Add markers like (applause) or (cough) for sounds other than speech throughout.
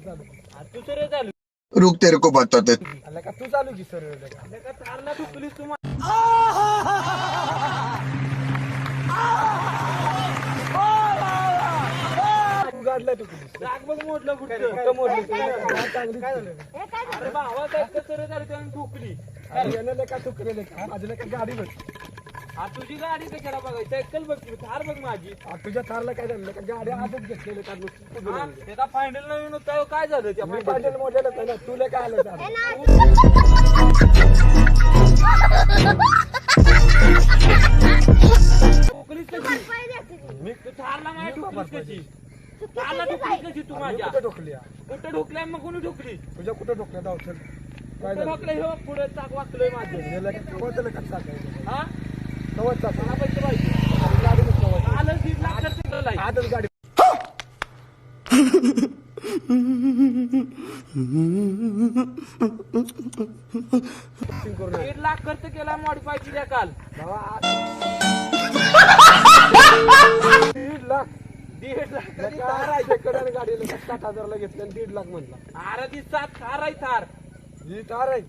चालू तू सरळ चालू रुक तेरे को बताते आला का तू चालू की सर का थारला ठोकलीस तू तू गाडला तू कुठे राग बघ मोडलं कुठं कुठं मोडली तू? काय चांगली काय झालं अरे भावा काय सरळ झाली त्याने ठोकली यानं का तू केलं का माझ्या का गाडी बघ आ तुझी गाडी कशाला बघायची सायकल बघ बघ माझी. आ, तुझ्या थारला काय झालं का गाडी आजच घेतलेलं नुसतं हा. त्याचा फायनल नवीन होता काय झालं त्या मी final? पाहिजे मोठ्याला पहिलं तुला काय आलं कशी? मी तू माझ्या कशी? ठोकलीस कशी तू मी माझ्या? कुठं ठोकली आ? कुठं ठोकलाय मग कोणी ठोकली तुझ्या कुठं ठोकल्या जाऊ चल. काय कुठं झालं? ठोकलंय हो पुढे चाक माझं. गेलं का कवच आलं का टाकायचं हा? खर्च केलाय आजच गाडी. दीड लाख खर्च केला मॉडीफाय केल्या काल. दीड लाख. दीड लाख गाडीला साठ हजारला घेतलं दीड लाख म्हणला. अरे ती सात थार आहे थार. ही तार आहे.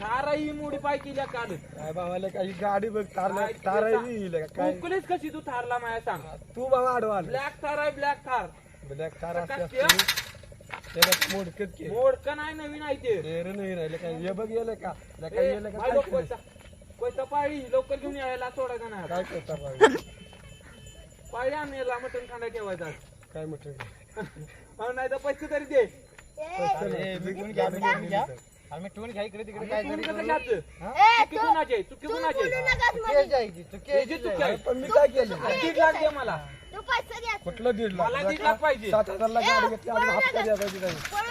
थार आहे ही मॉडीफाय केल्या काल. काय भावाला काही गाडी बघ तार काय तार आहे ही हिला का काय? उकलीस कशी तू थारला माया सांग. तू बाबा आडवा आला. ब्लॅक थार आहे ब्लॅक थार. ब्लॅक तार असते त्याला मोडकेत के मोडक नाही नवीन आहे ते. तेर नाही राहिले काय हे बघ गेलं का त्या काय गेलं का काय केलं? पैसा पैसा पाळी लवकर घेऊन यायला सोडायचा नाही काय करता भाई पाळी आणायला मटण खांदा ठेवायचा. काय म्हटलं (laughs) नाही तर पैसे तरी दे. आम्ही घ्या इकडे तिकडे आहे. पण मी काय केलं? दीड लाख दे मला. कुठलं दीड लाख? मला दीड लाख पाहिजे. सात हजारला गाडी घेतली अजून हप्ता द्यायचा तिथे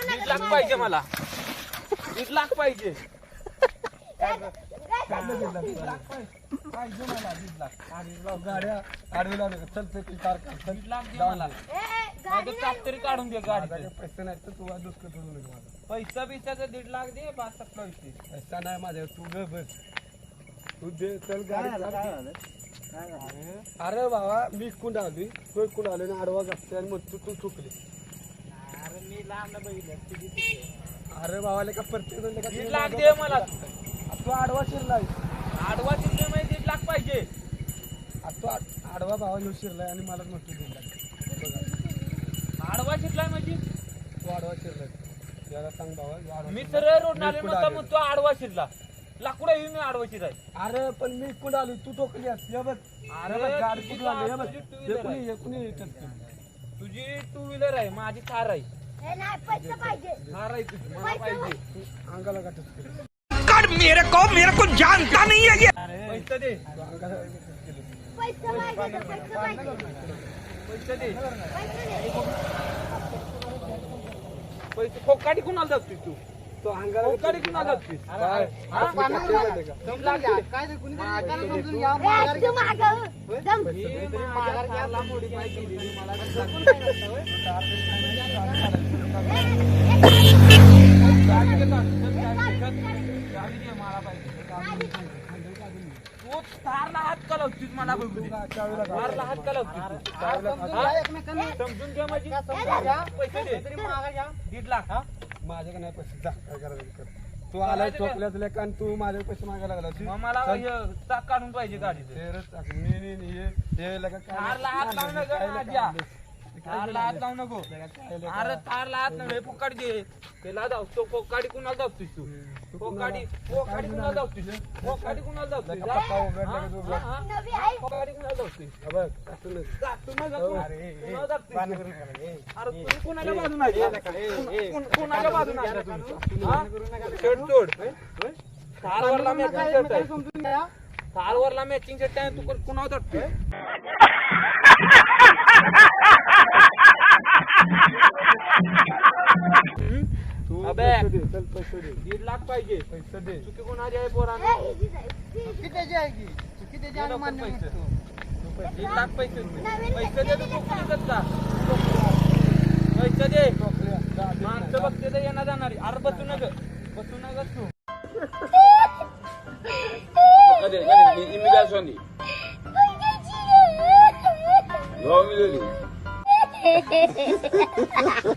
दीड लाख पाहिजे मला. दीड लाख पाहिजे. पाहिजे. मला दीड लाख. गाड्या चलते ती कार काढ. चल. दीड लाख दे मला. नाही तर तरी काढून दे गाडी पैसे नाही तर तू दुसरं सोडून नका माझा. पैसा बिसाचा दीड लाख दे पाच सपला विषय. पैसा नाही माझ्या तू ग बस. तू दे चल गाडी. अरे बाबा मी इकडून आली? तू इकडून आले? ना आडवा घातले आणि मग तू तू चुकली. अरे मी लांब बघितलं. अरे बाबाले का प्रत्येक जण का दीड लाख दे मला. तू आडवा शिरलाय. आडवा तिथे मध्ये दीड लाख पाहिजे. आ, तू आडवा भावा येऊ शिरलाय आणि मला म्हणतो दीड लाख. बघा आडवा शिकलाय म्हणजे तू आडवा शिरलाय सांग बाबा हे मी. सरळ रोड नाले मी म्हणता तो आडवा शिरला. लाकडा येऊन मी आडवा शिराय. अरे पण मी इकडून आली? तू टोकली असते हे बघ अरे, हे बघ, गाडी तुझी आली? हे बघ तुझी टू व्हीलर आहे. माझी थार आहे. थार आहे तुझी मला पाहिजे. तू अंगाला गाठच केलं कर मेरे को मेरे को जानता नहीं है ये। पैसे दे. तू अंगाला गाठच केलं पैसे दे. पैसे खोकाडी कुणाला जातोय तू तो अंगाला खोकाडी कुणाला जातोय काय? हा? मी काय केलं माहिती का? दम लागते. काय ते कुणी समजून घ्या माघार घ्या. ही माझ्या थारला modify केलेली मला गाडी दे काढ. चल, गाडी दे, चल. गाडी दे, मला पाहिजे. तू थारला हात का लावतोस मला बघू दे. हात का. समजून घ्या माझी. पैसे दे. दीड लाख. हा? माझ्याकडे नाही पैसे? जा काय करायचं ते कर. तू आलाय चोकल्यातल्या कारण तू माझे पैसे मागायला लागला मग मला हे चाक काढून पाहिजे गाडीचं. तेरच टाक. मी नाही नाही, हे हे लगा काय थारला हात लावू नका काय माझ्या लगा थारला हात लावू नको. अरे थारला हात पोकाड घे. त्याला धावतो पोकाडी कुणाला धावतोस तू? पोकाडी पोकाडी कुणाला धावतोस पोकाडी कुणाला तू उघड. पोकाडी कुणाला हा बघ, तू तू. अरे, कुणाच्या बाजून आहे कुण- कुण- कुणाच्या बाजून आहे सोड थारवरला मॅचिंग शर्ट आहे. थारवरला मॅचिंग शर्ट आहे तू कुणावर तू (laughs) अबे. पैसे दे, चल पैसे दे दीड लाख पाहिजे पैसे दे चुकी कोणाची आहे पोरांना चुकी त्याची आहे की चुकी त्याची मान्य पैसे. दीड लाख पैसे पैसे दे तू पोकळीतच का पैसे दे जा. माणसं बघते तर येणार जाणारी अरे बसू नक बसू नकच तू Cadê? Cadê? Imigração ハハハハ!